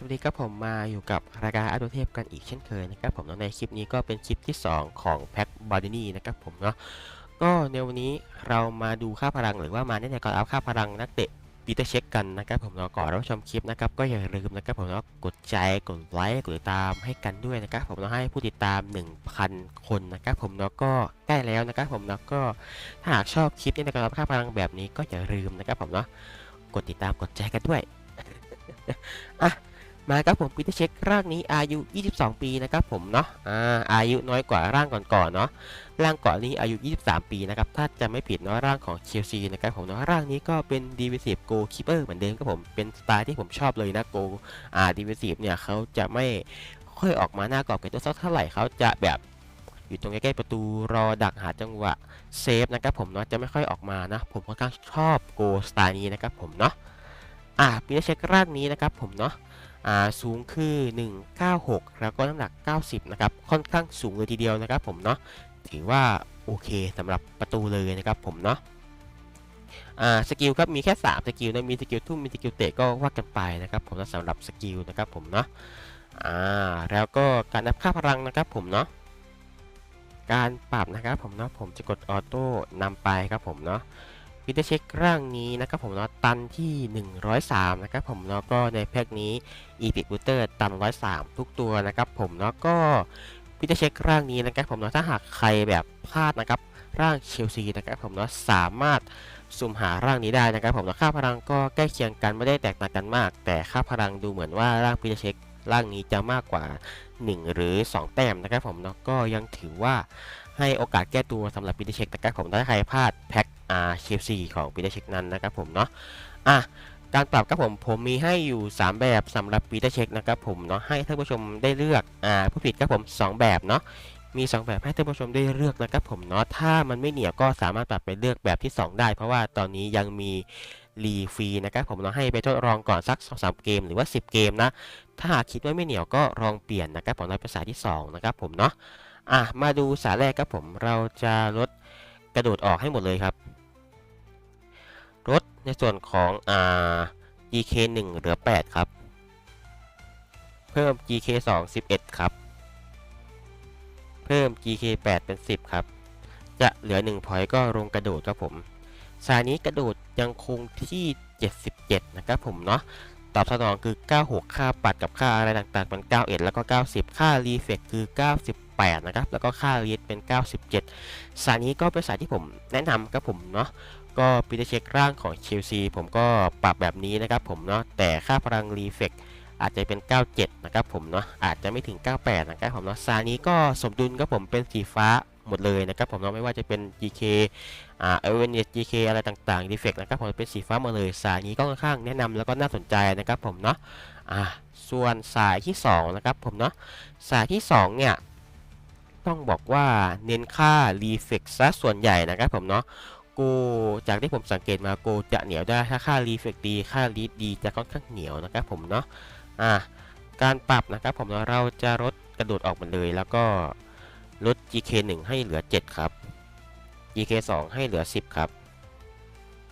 สวัสดีครับผมมาอยู่กับรายการอัปเทพกันอีกเช่นเคยนะครับผมเนาะในคลิปนี้ก็เป็นคลิปที่ 2 ของแพ็คบอดินี่นะครับผมเนาะก็ในวันนี้เรามาดูค่าพลังหรือว่ามาแนะนำก่อนอัพค่าพลังนักเตะปีเตอร์เช็คกันนะครับผมเนาะก่อนรับชมคลิปนะครับก็อย่าลืมนะครับผมเนาะกดใจกดไลค์กดติดตามให้กันด้วยนะครับผมเนาะให้ผู้ติดตาม 1,000 คนนะครับผมเนาะก็ใกล้แล้วนะครับผมเนาะก็ถ้าหากชอบคลิปนี้ในการรับค่าพลังแบบนี้ก็อย่าลืมนะครับผมเนาะกดติดตามกดแชร์กันด้วยอะ มาครับผมปีเตอร์เช็คร่างนี้อายุ 22 ปีนะครับผมเนาะอ่าอายุน้อยกว่าร่างก่อนๆเนาะร่างก่อนนี้อายุ 23 ปีนะครับถ้าจะไม่ผิดเนาะร่างของเชลซีนะครับผมเนาะร่างนี้ก็เป็น defensive goalkeeper เหมือนเดิมครับผมเป็นสไตล์ที่ผมชอบเลยนะ go อ่า defensive เนี่ยเขาจะไม่ค่อยออกมาหน้ากรอบเป็นตัวซักเท่าไหร่เขาจะแบบอยู่ตรงใกล้ๆประตูรอดักหาจังหวะเซฟนะครับผมเนาะจะไม่ค่อยออกมานะผมค่อนข้างชอบ go สไตล์นี้นะครับผมเนาะอ่าปีเตอร์เช็คร่างนี้นะครับผมเนาะ สูงคือ 196 แล้วก็น้ำหนัก 90 นะครับ ค่อนข้างสูงเลยทีเดียวนะครับผมเนาะ ถือว่าโอเคสำหรับประตูเลยนะครับผมเนาะสกิลครับมีแค่ 3 สกิลนะ มีสกิลทุ่ม มีสกิลเตะก็ว่ากันไปนะครับผมนะสำหรับสกิลนะครับผมเนาะแล้วก็การนับค่าพลังนะครับผมเนาะ การปรับนะครับผมเนาะ ผมจะกดออโต้นำไปครับผมเนาะ วิธีเช็คร่างนี้นะครับผมเนาะตันที่ 103 นะครับผมเนาะก็ในแพ็กนี้ e p i c Booster ตัน 103 ทุกตัวนะครับผมเนาะก็วิธีเช็คร่างนี้นะครับผมเนาะถ้าหากใครแบบพลาดนะครับร่างเชลซีนะครับผมเนาะสามารถสุ่มหาร่างนี้ได้นะครับผมเนาะค่าพลังก็ใกล้เคียงกันไม่ได้แตกต่างกันมาก แต่ค่าพลังดูเหมือนว่าร่างวิธีเช็คร่างนี้จะมากกว่า 1 หรือ 2 แต้มนะครับผมเนาะก็ยังถือว่าให้โอกาสแก้ตัวสำหรับปีเตเช็คนะครับผมถ้าใครพลาดแพ็ค อาเชลซีของปีเตอร์เช็คนั้นนะครับผมเนาะอะการปรับครับผมผมมีให้อยู่ 3 แบบสำหรับปีเตอร์เช็คนะครับผมเนาะให้ท่านผู้ชมได้เลือกอ่าผู้ผิดครับผม 2 แบบเนาะมี 2 แบบให้ท่านผู้ชมได้เลือกนะครับผมเนาะถ้ามันไม่เหนียวก็สามารถปรับไปเลือกแบบที่ 2 ได้ เพราะว่าตอนนี้ยังมีรีฟรีนะครับผมเนาะให้ไปทดลองก่อนสัก2-3เกมหรือว่า 10 เกมนะถ้าหากคิดว่าไม่เหนียวก็ลองเปลี่ยนนะครับผมในภาษาที่ 2 นะครับผมเนาะอะมาดูสาแรกครับผมเราจะลดกระโดดออกให้หมดเลยครับ ในส่วนของอ่า GK 1เหลือ 8 ครับ เพิ่ม GK 2 11 ครับ เพิ่ม GK 8 เป็น 10 ครับ จะเหลือ1พอยต์ก็ลงกระโดดครับผมสายนี้กระโดดยังคงที่ 77 นะครับผมเนาะตอบสนองคือ 96 ค่าปัดกับค่าอะไรต่างๆเป็น 91 แล้วก็ 90 ค่ารีเฟกคือ 98 นะครับ แล้วก็ค่ารีดเป็น 97 สายนี้ก็เป็นสายที่ผมแนะนำครับผมเนาะ ก็ปีเตอร์เช็คร่างของเชลซีผมก็ปรับแบบนี้นะครับผมเนาะแต่ค่าพลังรีเฟกอาจจะเป็น 97 นะครับผมเนาะอาจจะไม่ถึง 98 นะครับผมเนาะสายนี้ก็สมดุลครับผมเป็นสีฟ้าหมดเลยนะครับผมเนาะไม่ว่าจะเป็น GK อ่าเอเวนเ GK อะไรต่างๆดีเฟกนะครับผมเป็นสีฟ้าหมาเลยสายนี้ก็ค่อนข้างแนะนำแล้วก็น่าสนใจนะครับผมเนาะอ่าส่วนสายที่ 2 นะครับผมเนาะสายที่ 2 เนี่ย ต้องบอกว่าเน้นค่ารีเฟกซะส่วนใหญ่นะครับผมเนาะ โกจากที่ผมสังเกตมาโกจะเหนียวได้ถ้าค่ารีเฟกดีค่ารีดดีจะค่อนข้างเหนียวนะครับผมเนาะอ่าการปรับนะครับผมเนาะเราจะลดกระโดดออกมาเลยแล้วก็ลด GK 1 ให้เหลือ 7 ครับ GK 2 ให้เหลือ 10 ครับ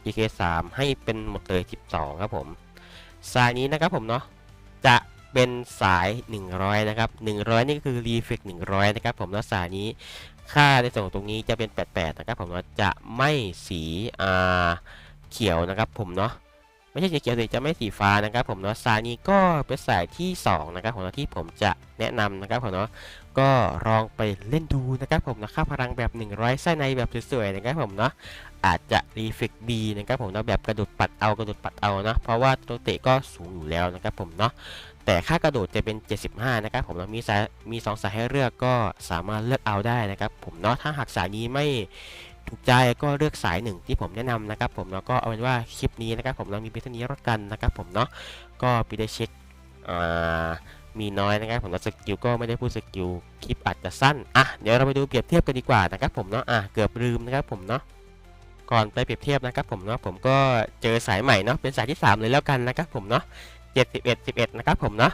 GK 3 ให้เป็นหมดเลย 12 ครับผมสายนี้นะครับผมเนาะจะ เป็นสาย 100 นะครับ 100 นี่ก็คือรีเฟก100 นะครับ ผมแล้วสายนี้ค่าในส่วนของตรงนี้จะเป็น 88 นะครับ ผมเนาะจะไม่สีอ่าเขียวนะครับ ผมเนาะไม่ใช่สีเขียวสิจะไม่สีฟ้านะครับ ผมเนาะสายนี้ก็เป็นสายที่ 2 นะครับผมเนาะที่ผมจะแนะนำนะครับผมเนาะก็ลองไปเล่นดูนะครับ ผมนะค่าพลังแบบ 100ไส้ในแบบสวยๆนะครับผมเนาะอาจจะรีเฟกดีนะครับผมเนาะแบบกระโดดปัดเอากระโดดปัดเอานะเพราะว่าตัวเตะก็สูงอยู่แล้วนะครับผมเนาะ แต่ค่ากระโดดจะเป็น 75 นะครับผมเนามีสายมี2สายให้เลือกก็สามารถเลือกเอาได้นะครับ ผมเนาะถ้าหากสายนี้ไม่ถูกใจก็เลือกสายหนึ่งที่ผมแนะนำนะครับ ผมเนาะก็เอาเป็นว่าคลิปนี้นะครับ ผมเรามีเพียงเท่านี้แล้วกันนะครับ ผมเนาะก็ไปได้เช็คอ่ามีน้อยนะครับ ผมแล้วสกิลก็ไม่ได้พูดสกิลคลิปอาจจะสั้นอะเดี๋ยวเราไปดูเปรียบเทียบกันดีกว่านะครับ ผมเนาะอะเกือบลืมนะครับ ผมเนาะก่อนไปเปรียบเทียบนะครับ ผมเนาะผมก็เจอสายใหม่เนาะเป็นสายที่ 3 เลยแล้วกันนะครับ ผมเนาะ 71 11นะครับผมเนาะ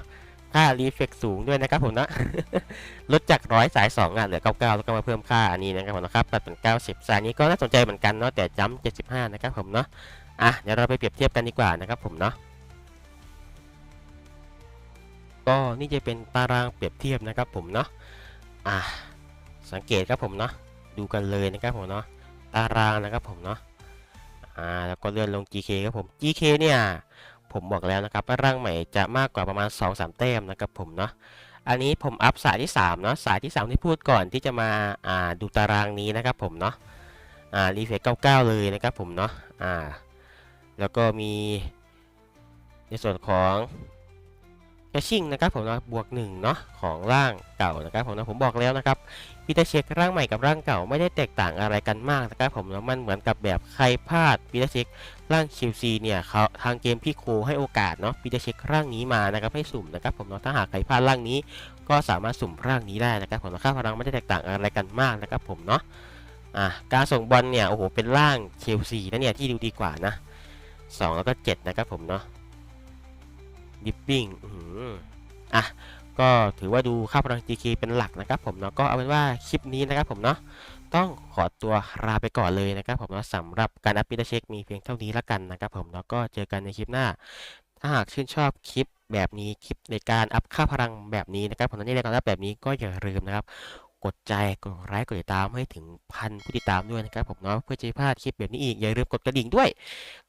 ค่ารีเฟกสูงด้วยนะครับผมเนาะลดจากร้อยสาย2อะเหลือ99แล้วก็มาเพิ่มค่าอันนี้นะครับผมนะครับตัดเป็น90สายนี้ก็น่าสนใจเหมือนกันเนาะแต่จำ75นะครับผมเนาะอะเดี๋ยวเราไปเปรียบเทียบกันดีกว่านะครับผมเนาะก็นี่จะเป็นตารางเปรียบเทียบนะครับผมเนาะอะสังเกตครับผมเนาะดูกันเลยนะครับผมเนาะตารางนะครับผมเนาะอ่าแล้วก็เลื่อนลง GK ครับผม GK เนี่ย ผมบอกแล้วนะครับว่าร่างใหม่จะมากกว่าประมาณ 2-3 แต้มนะครับผมเนาะอันนี้ผมอัพสายที่3เนาะสายที่ 3 ที่พูดก่อนที่จะมาอ่าดูตารางนี้นะครับผมเนาะอ่ารีเฟซ99เลยนะครับผมเนาะอ่าแล้วก็มีในส่วนของแคชชิ่งนะครับผมนะบวกหนึ่งเนาะของร่างเก่านะครับผมนะผมบอกแล้วนะครับ พีเตอร์เช็คร่างใหม่กับร่างเก่าไม่ได้แตกต่างอะไรกันมากนะครับผมนะมันเหมือนกับแบบใครพลาดพีเตอร์เช็คร่าง QC เนี่ยเขาทางเกมพี่โคให้โอกาสเนาะพีเตอร์เช็คร่างนี้มานะครับให้สุ่มนะครับผมเนาะถ้าหากใครพลาดร่างนี้ ก็สามารถสุ่มร่างนี้ได้นะครับผมนะค่าพลังไม่ได้แตกต่างอะไรกันมากนะครับผมเนาะอะการส่งบอลเนี่ยโอ้โหเป็นร่าง QC นะเนี่ยที่ดูดีกว่านะสองแล้วก็เจ็ดนะครับผมเนาะดิปปิ้งอะ ก็ถือว่าดูค่าพลัง GK เป็นหลักนะครับผมเนาะก็เอาเป็นว่าคลิปนี้นะครับผมเนาะต้องขอตัวลาไปก่อนเลยนะครับผมเนาะสำหรับการอัปเดตเช็คมีเพียงเท่านี้ละกันนะครับผมเนาะก็เจอกันในคลิปหน้า ถ้าหากชื่นชอบคลิปแบบนี้คลิปในการอัพค่าพลังแบบนี้นะครับผมนี่ในการอัพแบบนี้ก็อย่าลืมนะครับกดใจกดไลค์กดติดตามให้ถึงพันผู้ติดตามด้วยนะครับผมเนาะเพื่อจะไม่พลาดคลิปแบบนี้อีกอย่าลืมกดกระดิ่งด้วย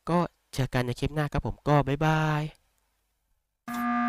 ก็เจอกันในคลิปหน้าครับผมก็บ๊ายบาย